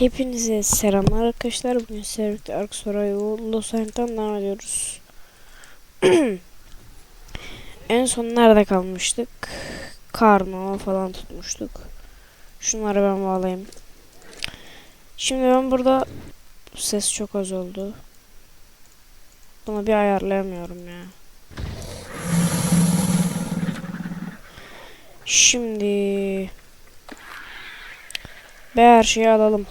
Hepinize selamlar arkadaşlar. Bugün Servet Arksoray Los Angeles'tan devam ediyoruz. en son nerede kalmıştık? Karno falan tutmuştuk. Şunları ben bağlayayım. Şimdi ben burada ses çok az oldu. Bunu bir ayarlayamıyorum ya. Şimdi ve her şeyi alalım.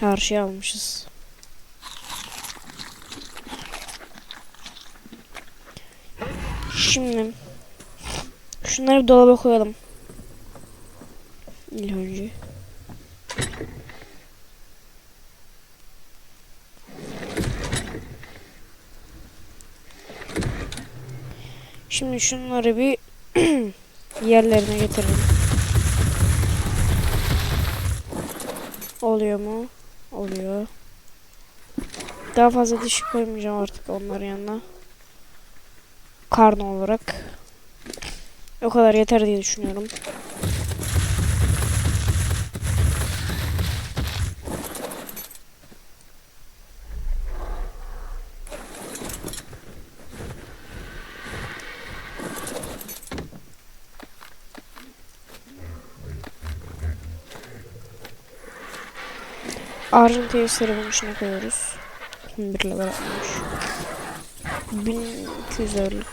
Her şeyi almışız. Şimdi şunları dolaba koyalım. İlk. Şimdi şunları bir yerlerine getirelim. Oluyor mu? Oluyor. Daha fazla dişi koymayacağım artık onların yanına. Karno olarak. O kadar yeter diye düşünüyorum. Ağacın teyzeleri bunun içine koyuyoruz. 11 level atmış. 1200 ağırlık.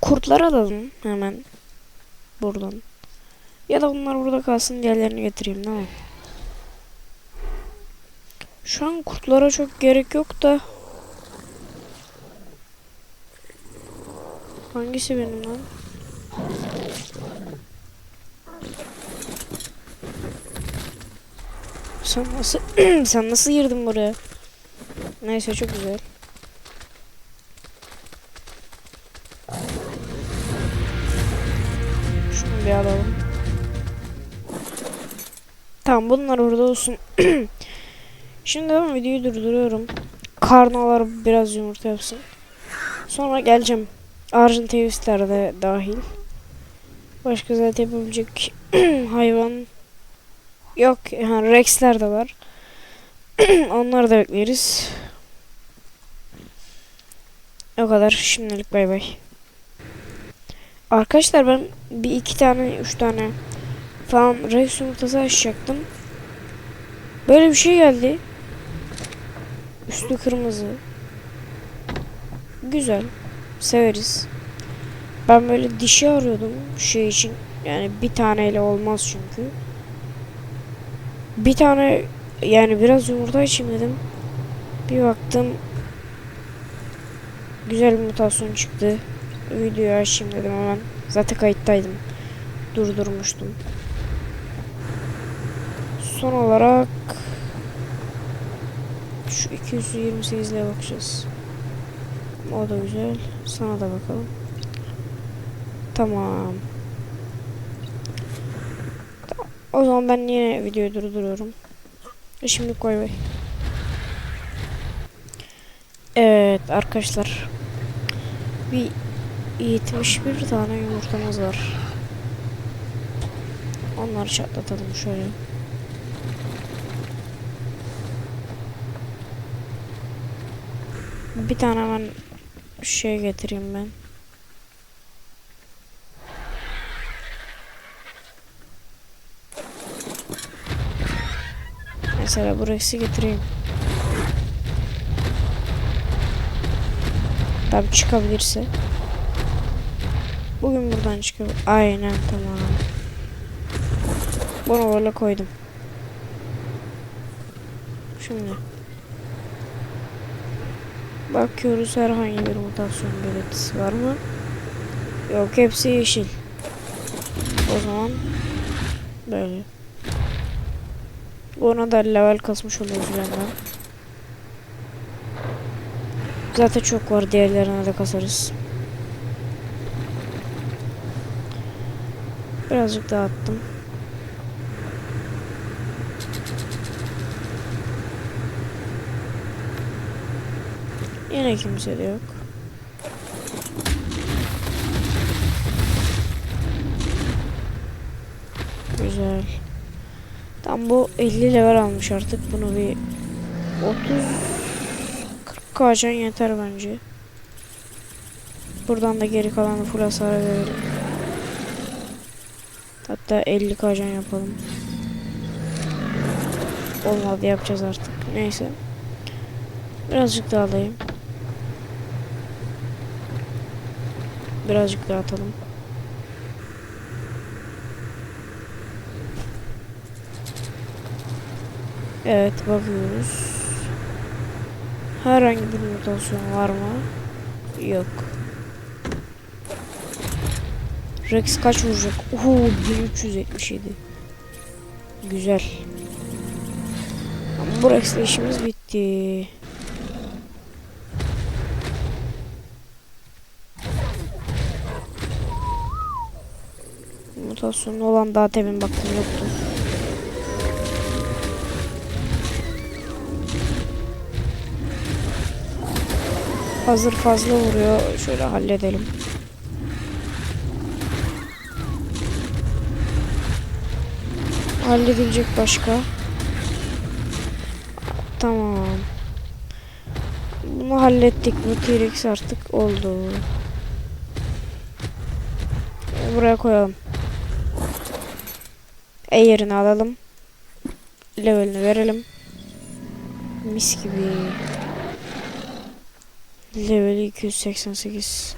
Kurtlar alalım hemen. Buradan. Ya da bunlar burada kalsın diğerlerini getireyim mi? Şu an kurtlara çok gerek yok da Hangisi benim lan? Sen nasıl sen nasıl girdin buraya? Neyse çok güzel. Şunu bir alalım. Tamam bunlar orada olsun. Şimdi ben videoyu durduruyorum. Karnalar biraz yumurta yapsın. Sonra geleceğim. Arjantinistler de dahil. Başka zaten yapabilecek hayvan yok. Yani Rex'ler de var. Onları da bekleriz. O kadar. Şimdilik bay bay. Arkadaşlar ben bir iki tane, üç tane falan Rex yumurtası açacaktım. Böyle bir şey geldi. Üstü kırmızı. Güzel severiz. Ben böyle dişi arıyordum şey için. Yani bir taneyle olmaz çünkü. Bir tane yani biraz yumurta için dedim. Bir baktım güzel bir mutasyon çıktı. Videoyu açayım dedim hemen. Zaten kayıttaydım. Durdurmuştum. Son olarak şu 228'le bakacağız. O da güzel. Sana da bakalım. Tamam. O zaman ben yine videoyu durduruyorum. Şimdi koy bay. Evet arkadaşlar. Bir 71 tane yumurtamız var. Onları çatlatalım şöyle. Bir tane hemen şey getireyim ben. Mesela bu Rex'i getireyim. Tabi çıkabilirse. Bugün buradan çıkabilir. Aynen tamam. Bunu böyle koydum. Şimdi. Bakıyoruz herhangi bir mutasyon belirtisi var mı? Yok hepsi yeşil. O zaman böyle. Ona da level kasmış oluyoruz benden. Zaten çok var diğerlerine de kasarız. Birazcık daha attım. Yine kimse de yok. Güzel. Tam bu 50 level almış artık. Bunu bir 30 40 kaçan yeter bence. Buradan da geri kalanı full hasara verelim. Hatta 50 kaçan yapalım. Olmadı yapacağız artık. Neyse. Birazcık daha alayım. Birazcık daha atalım. Evet bakıyoruz. Herhangi bir mutasyon var mı? Yok. Rex kaç vuracak? Oho 1377. Güzel. Bu Rex'le işimiz bitti. Mutasyonlu olan daha temin baktım yoktu. Hazır fazla vuruyor. Şöyle halledelim. Halledilecek başka. Tamam. Bunu hallettik. Bu T-Rex artık oldu. Buraya koyalım. Yerini alalım. Levelini verelim. Mis gibi. Level 288.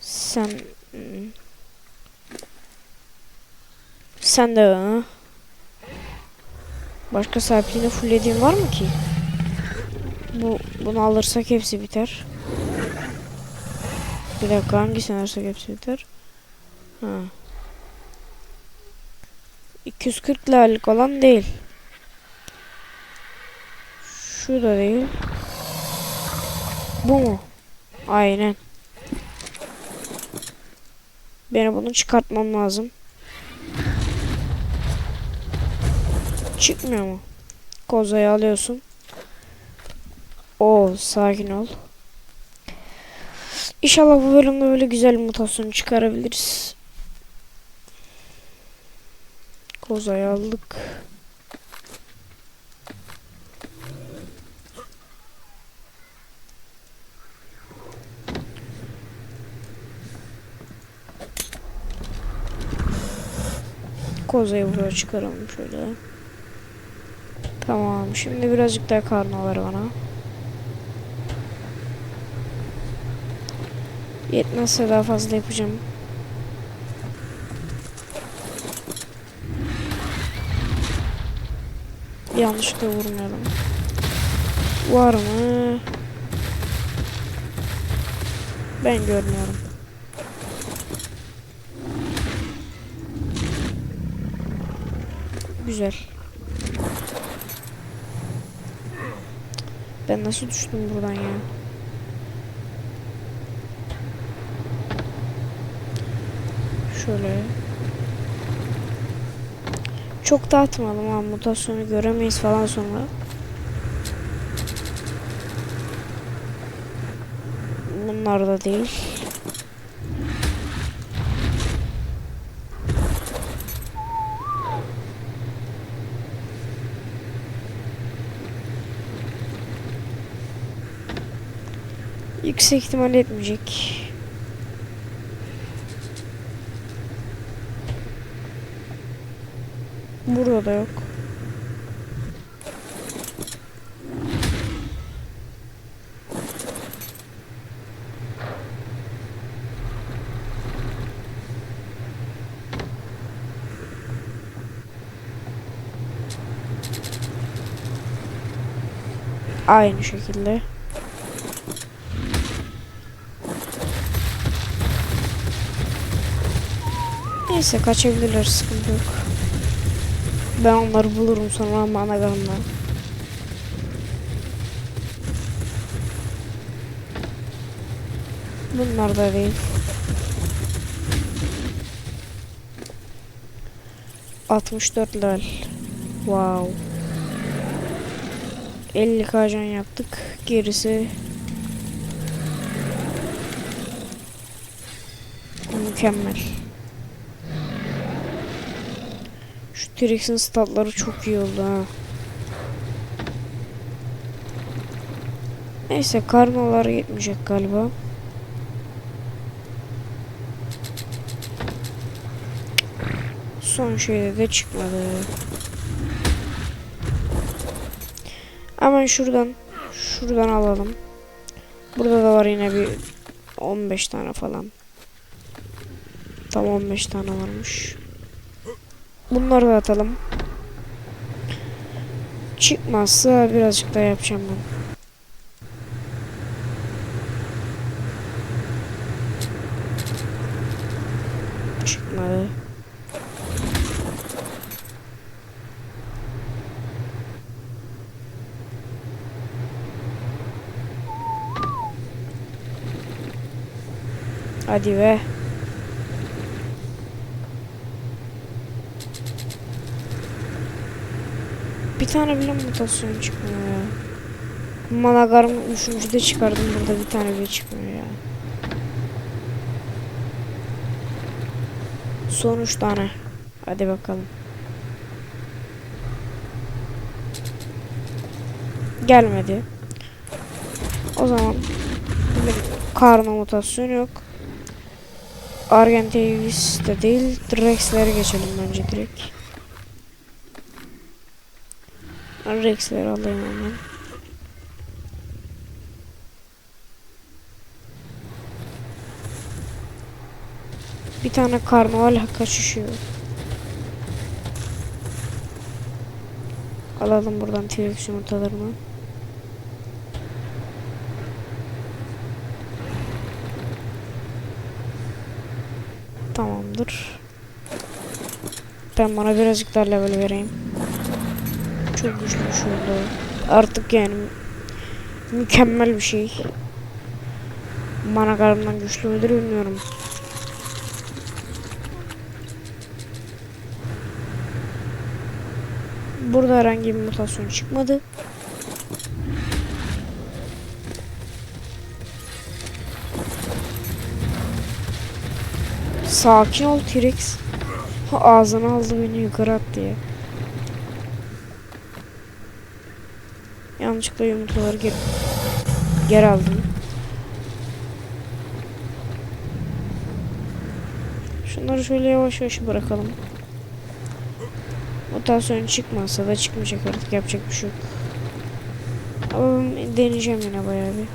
Sen hmm. sen de ha? Başka sahipliğine fulllediğin var mı ki? Bu bunu alırsak hepsi biter. Bir dakika hangisini alırsak hepsi biter? Ha. 240 levellik olan değil. Şu da değil. Bu mu? Aynen. Benim bunu çıkartmam lazım. Çıkmıyor mu? Kozayı alıyorsun. Oo sakin ol. İnşallah bu bölümde böyle güzel mutasyon çıkarabiliriz. Kozayı aldık. Kozayı buraya çıkaralım şöyle. Tamam. Şimdi birazcık daha karnı ver bana. Yetmezse daha fazla yapacağım. Yanlışlıkla vurmayalım. Var mı? Ben görmüyorum. Güzel. Ben nasıl düştüm buradan ya? Şöyle. Çok dağıtmadım ama mutasyonu göremeyiz falan sonra. Bunlar da değil. Yüksek ihtimal etmeyecek. Da yok. Aynı şekilde. Neyse kaçabilirler sıkıntı yok. Ben onları bulurum sonra managamla. Bunlar da değil. Altmış dört level. Wow. 50 kacan yaptık. Gerisi Mükemmel. Şu T-Rex'in statları çok iyi oldu ha. Neyse karnolar yetmeyecek galiba. Son şeyde de çıkmadı. Hemen şuradan şuradan alalım. Burada da var yine bir 15 tane falan. Tam 15 tane varmış. Bunları da atalım. Çıkmazsa birazcık daha yapacağım ben. Çıkmadı. Hadi be. Bir tane bile mutasyon çıkmıyor ya. Managar'ın üçüncüde çıkardım burada bir tane bile çıkmıyor ya. Son üç tane. Hadi bakalım. Gelmedi. O zaman karma mutasyon yok. Argentavis de değil. Rex'lere geçelim bence direkt. Rex'leri alayım hemen. Bir tane karnaval kaçışıyor. Alalım buradan T-Rex yumurtalarını. Tamamdır. Ben bana birazcık daha level vereyim. Çok güçlü şey oldu. Artık yani mükemmel bir şey. Mana karımdan güçlü müdür bilmiyorum. Burada herhangi bir mutasyon çıkmadı. Sakin ol T-Rex. Ağzına aldı beni yukarı attı ya. Yanlışlıkla yumurtaları geri, geri aldım. Şunları şöyle yavaş yavaş bırakalım. Mutasyon çıkmazsa da çıkmayacak artık yapacak bir şey yok. Ama deneyeceğim yine bayağı bir.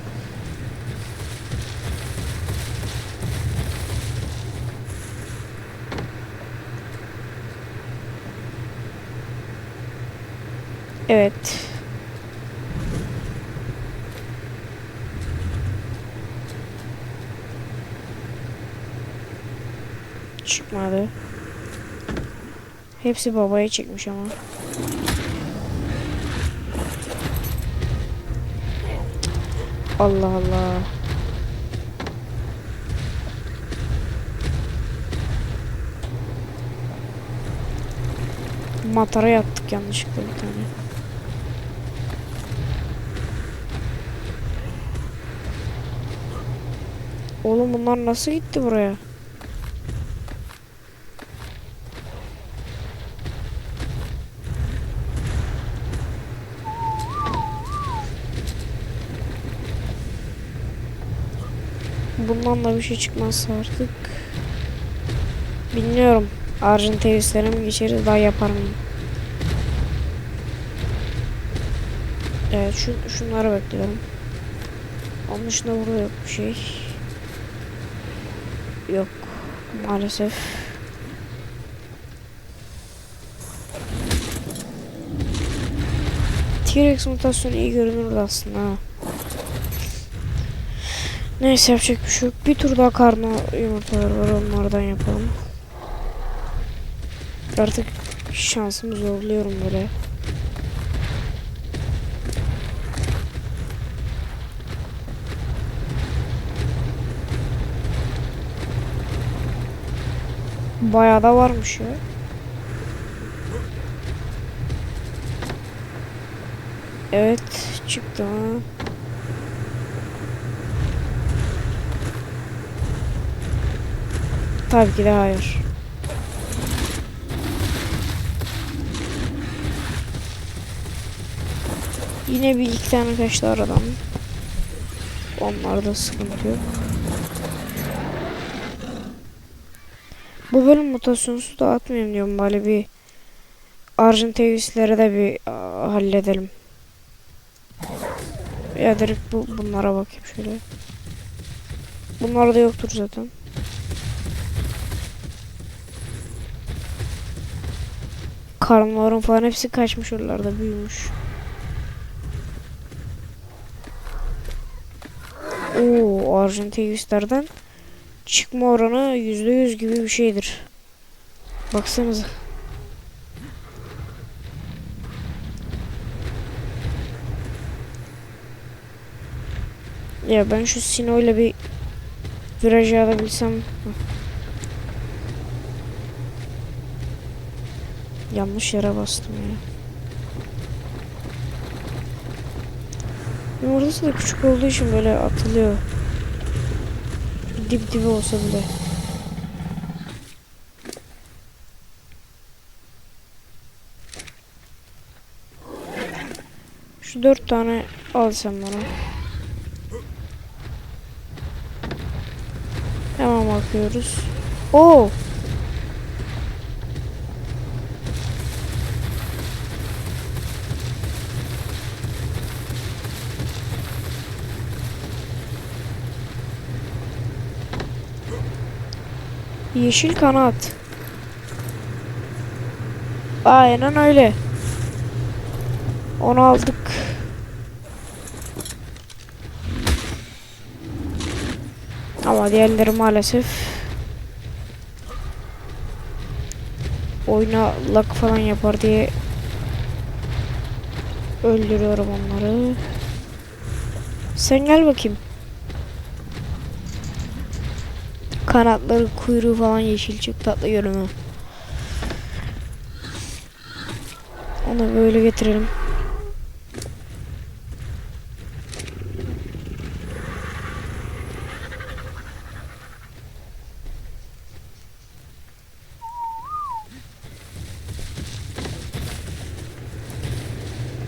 Evet. Çıkmadı. Hepsi babaya çıkmış ama. Allah Allah. Matara yaptık yanlışlıkla bir tane. Oğlum bunlar nasıl gitti buraya? Bundan da bir şey çıkmazsa artık. Bilmiyorum. Arjantevislere mi geçeriz daha yapar mıyım? Evet şu, şunları bekliyorum. Onun dışında burada yok bir şey. Yok. Maalesef. T-Rex mutasyonu iyi görünürdü aslında ha. Neyse yapacak bir şey yok. Bir tur daha karma yumurtaları var onlardan yapalım. Artık şansımı zorluyorum böyle. Bayağı da varmış ya. Evet çıktı. Tabii ki de hayır. Yine bir iki tane kaçtı aradan. Onlarda sıkıntı yok. Bu bölüm mutasyonsuz dağıtmayayım diyorum bari bir Argentavis'lere de bir aa, halledelim. Ya direkt bu bunlara bakayım şöyle. Bunlar da yoktur zaten. Karnların falan hepsi kaçmış oralarda büyümüş. Oo, Argentavis'lerden çıkma oranı %100 gibi bir şeydir. Baksanıza. Ya ben şu Sino ile bir viraj alabilsem. Heh. Yanlış yere bastım ya. Yumurtası da küçük olduğu için böyle atılıyor. Dip dibi olsa bile. Şu dört tane al sen bana. Hemen bakıyoruz. Oo. Yeşil kanat. Aynen öyle. Onu aldık. Ama diğerleri maalesef oyuna lag falan yapar diye öldürüyorum onları. Sen gel bakayım. Kanatları, kuyruğu falan yeşil çok tatlı görünüyor. Onu böyle getirelim.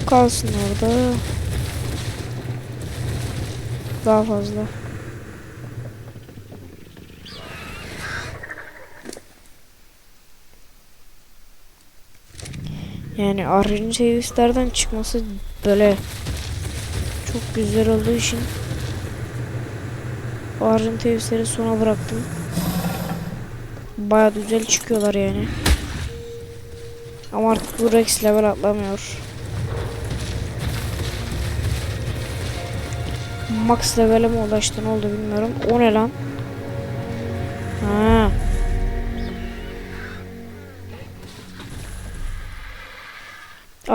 Kalsın orada. Daha fazla. Yani aracın servislerden çıkması böyle çok güzel olduğu için o aracın servisleri sona bıraktım. Baya güzel çıkıyorlar yani. Ama artık bu Rex level atlamıyor. Max level'e mi ulaştı ne oldu bilmiyorum. O ne lan?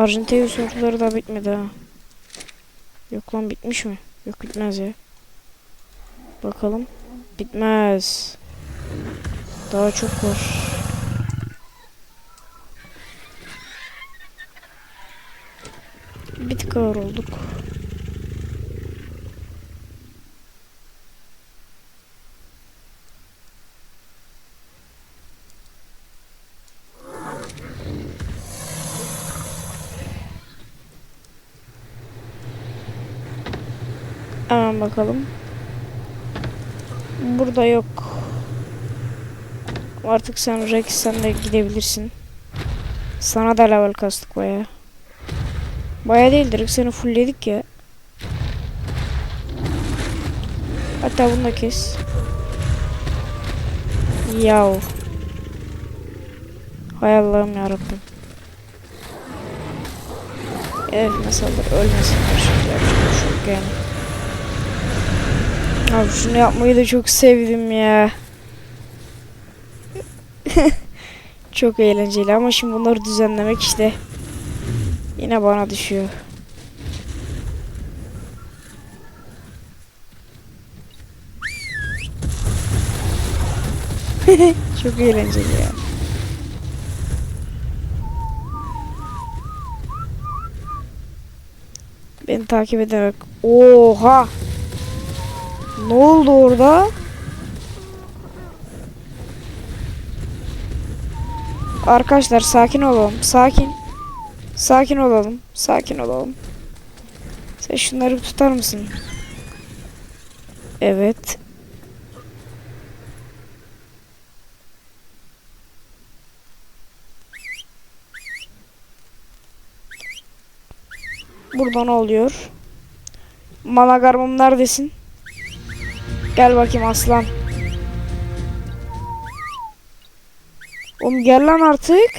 Arjantin soruları da bitmedi ha. Yok lan bitmiş mi? Yok bitmez ya. Bakalım. Bitmez. Daha çok var. Bir olduk. Hemen bakalım. Burada yok. Artık sen Rex sen de gidebilirsin. Sana da level kastık baya. Baya değil direkt seni fullledik ya. Hatta bunu da kes. Yav. Hay Allah'ım yarabbim. Evet nasıl ölmesin her şey yani. Abi şunu yapmayı da çok sevdim ya. çok eğlenceli ama şimdi bunları düzenlemek işte yine bana düşüyor. çok eğlenceli ya. Beni takip ederek. Oha! Ne oldu orada? Arkadaşlar sakin olalım. Sakin. Sakin olalım. Sakin olalım. Sen şunları tutar mısın? Evet. Burada ne oluyor? Malagarmım neredesin? Gel bakayım aslan. Oğlum gel lan artık.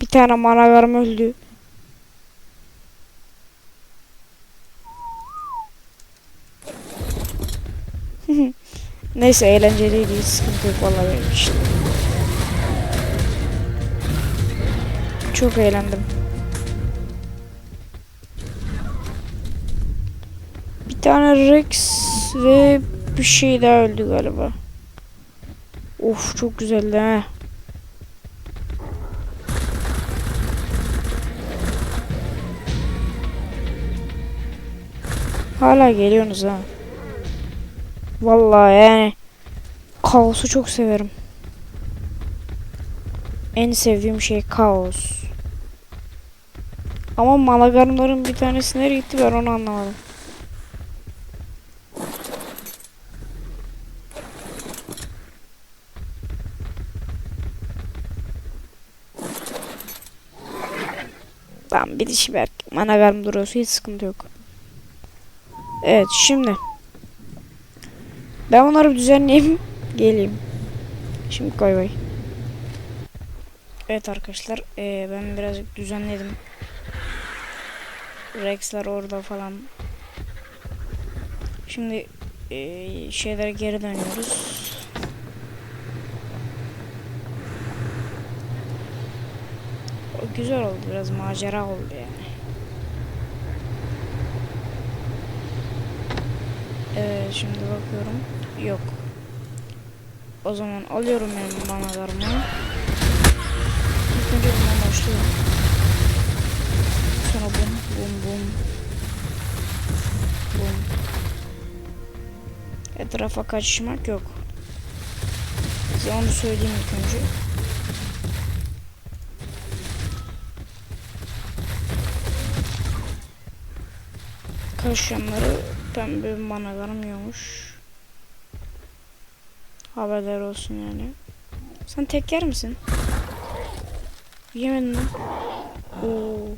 Bir tane malagarm öldü. Neyse eğlenceliydi. Hiç sıkıntı yok vallahi benim için. Çok eğlendim. Tane Rex ve bir şey daha öldü galiba. Of çok güzeldi ha. Hala geliyorsunuz ha. Vallahi yani kaosu çok severim. En sevdiğim şey kaos. Ama malagarmların bir tanesi nereye gitti ben onu anlamadım. Tamam bir dişi bir Managarm duruyorsa hiç sıkıntı yok. Evet şimdi. Ben bunları bir düzenleyeyim. Geleyim. Şimdi koy koy. Evet arkadaşlar eee, ben birazcık düzenledim. Rex'ler orada falan. Şimdi eee şeylere geri dönüyoruz. O güzel oldu biraz macera oldu yani. Evet şimdi bakıyorum. Yok. O zaman alıyorum benim manalarımı. İlk önce bundan başlıyorum. Sonra bum bum bum. Bum. Etrafa kaçışmak yok. Size onu söyleyeyim ilk önce. Kaşyanları pembe manalarım yiyormuş. Haberler olsun yani. Sen tek yer misin? Yemedin lan. Oo.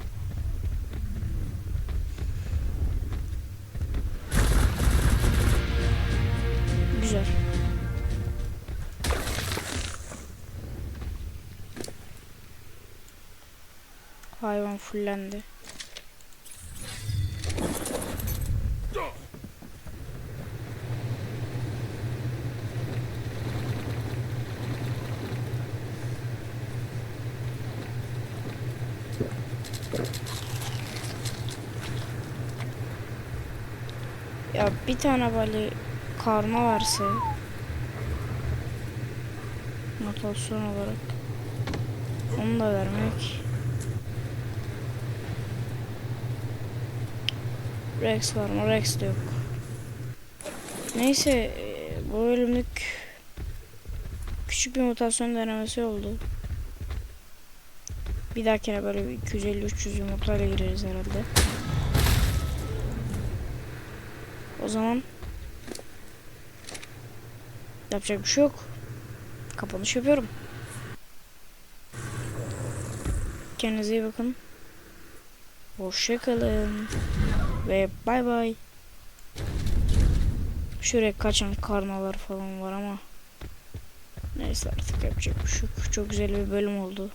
Güzel. Hayvan fullendi. Bir tane böyle karma verse notasyon olarak onu da vermek Rex var mı? Rex de yok. Neyse e, bu bölümlük küçük bir mutasyon denemesi oldu. Bir dahakine böyle bir 250-300 yumurtayla gireriz herhalde. O zaman yapacak bir şey yok. Kapanış yapıyorum. Kendinize iyi bakın. Hoşçakalın. Ve bay bay. Şuraya kaçan karmalar falan var ama neyse artık yapacak bir şey yok. Çok güzel bir bölüm oldu.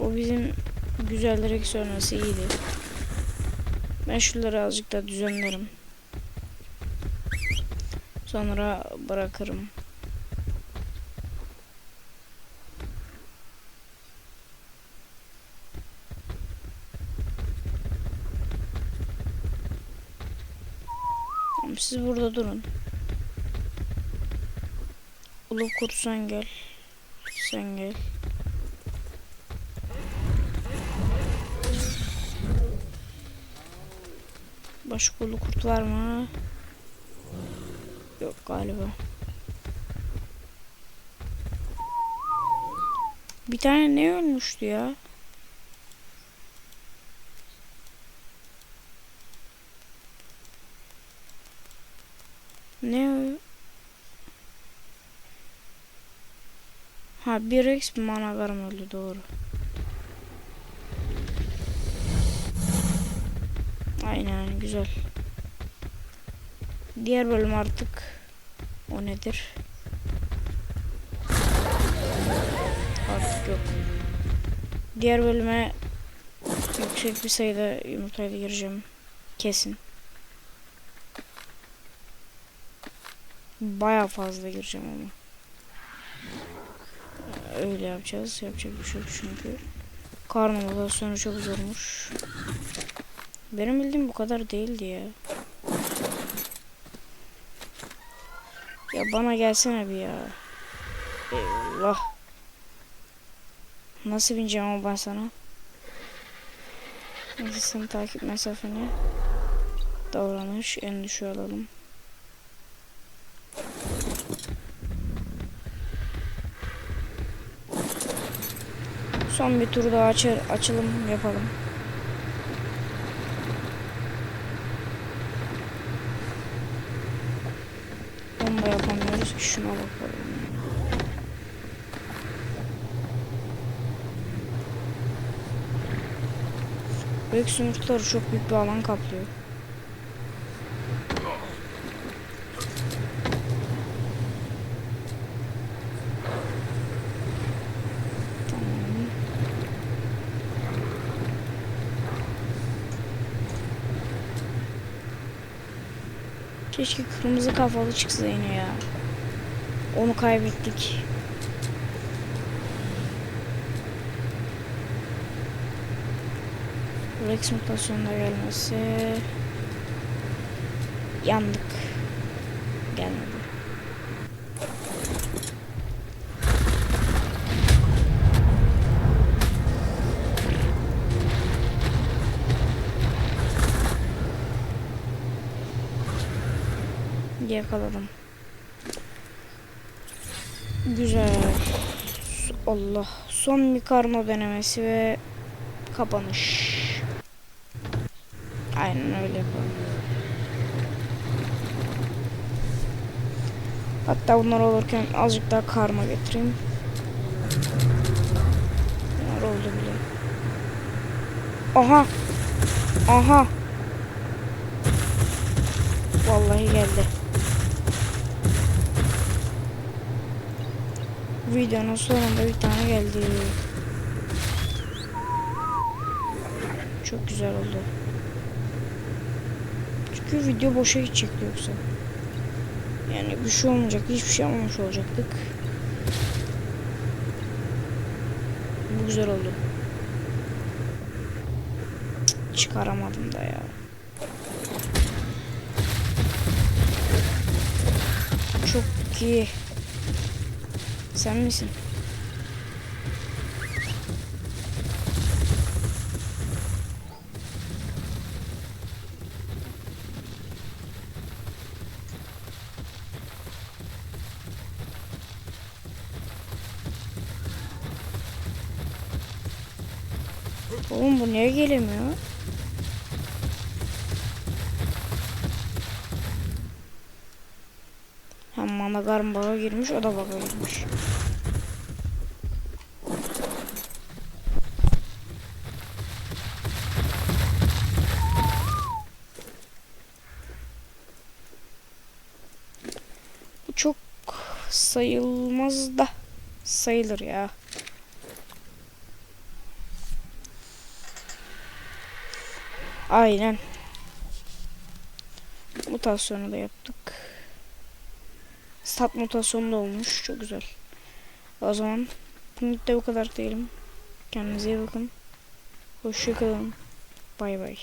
O bizim güzel direkt sonrası iyiydi. Ben şunları azıcık da düzenlerim. Sonra bırakırım. Siz burada durun. Ulu kurt sen gel. Sen gel. Başka ulu kurt var mı? galiba. Bir tane ne ölmüştü ya? Ne? Ha 1x bir managarım öldü doğru. Aynen güzel. Diğer bölüm artık o nedir? Artık yok. Diğer bölüme yüksek bir sayıda yumurtayla gireceğim. Kesin. Baya fazla gireceğim ama. Öyle yapacağız. Yapacak bir şey yok çünkü. Karnavalı sonra çok zormuş. Benim bildiğim bu kadar değildi ya. Ya bana gelsene bir ya. Eyvah. Nasıl bineceğim ama ben sana? Neyse takip mesafeni davranış en düşüğe alalım. Son bir tur daha açar, açılım yapalım. Şuna bakalım. Büyük sınıfları çok büyük bir alan kaplıyor. Keşke kırmızı kafalı çıksa yine ya. Onu kaybettik. Rex mutasyonuna gelmesi yandık. Allah. Son bir karno denemesi ve kapanış. Aynen öyle yapalım. Hatta bunlar olurken azıcık daha karma getireyim. Bunlar oldu bile. Aha. Aha. Vallahi geldi. Videonun sonunda bir tane geldi. Çok güzel oldu. Çünkü video boşa gidecekti yoksa. Yani bir şey olmayacak, hiçbir şey olmamış olacaktık. Bu güzel oldu. Çıkaramadım da ya. Çok iyi. Sen misin? Oğlum bu niye gelemiyor? Hem managarm baga girmiş o da baga girmiş. Bu çok sayılmaz da sayılır ya. Aynen. Mutasyonu da yaptık. Stat mutasyonu da olmuş. Çok güzel. O zaman bugünlük de bu kadar diyelim. Kendinize iyi bakın. Hoşçakalın. Bay bay.